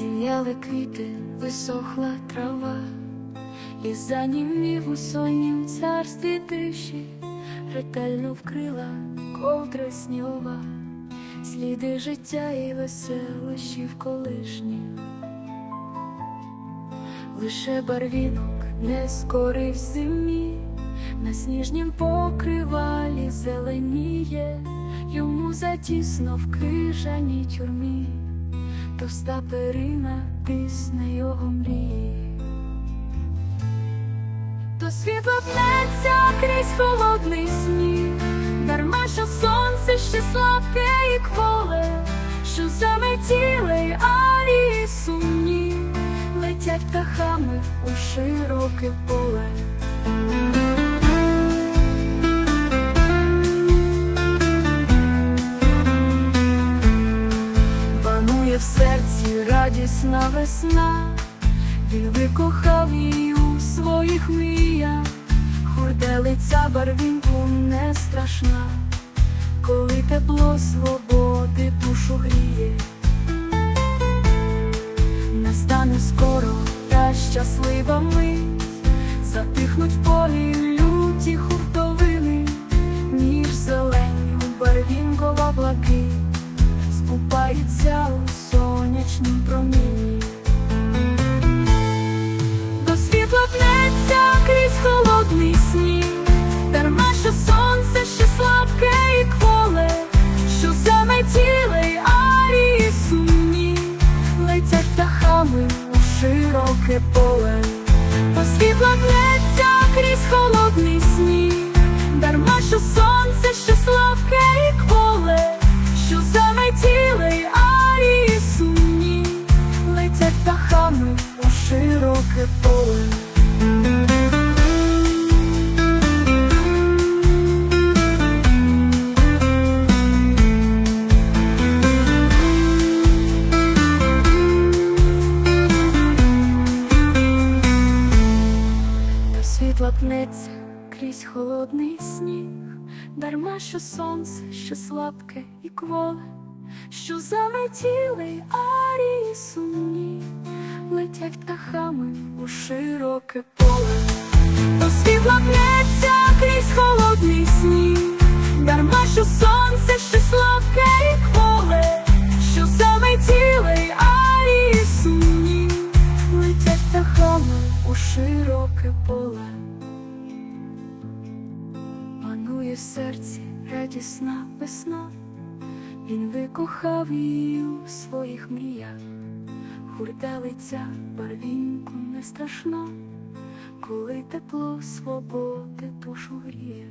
Зів'яли квіти, висохла трава, і занімів у соннім царстві тиші, ретельно вкрила ковдра снігова, сліди життя і веселощів колишніх. Лише барвінок не скорив зимі, на сніжнім покривалі зеленіє, йому затісно в крижаній тюрмі, товста перина тисне його мрії. То світло пнеться крізь холодний сніг, дарма що сонце ще слабке і кволе, що заметіли арії сумні, летять птахами у широке поле. В серці радісна весна, він викохав її у своїх мріях, хурделиця барвінку не страшна, коли тепло свободи душу гріє. Настане скоро та щаслива мить, затихнуть в полі люті хуртовини, ніж зелені барвінкова блакить. Скупається у сонячнім промінні. До світла пнеться крізь холодний сніг, дарма що сонце ще слабке і кволе, що заметіли арії сумні, летять птахами у широке поле. До світла пнеться крізь холодний До крізь холодний сніг, дарма що сонце, що слабке і кволе, що залетіли арії сумні, летять птахами у широке поле. Птахами у широке поле. Панує в серці радісна весна, він викохав її у своїх мріях, хурделиця барвінку не страшна, коли тепло свободи душу гріє.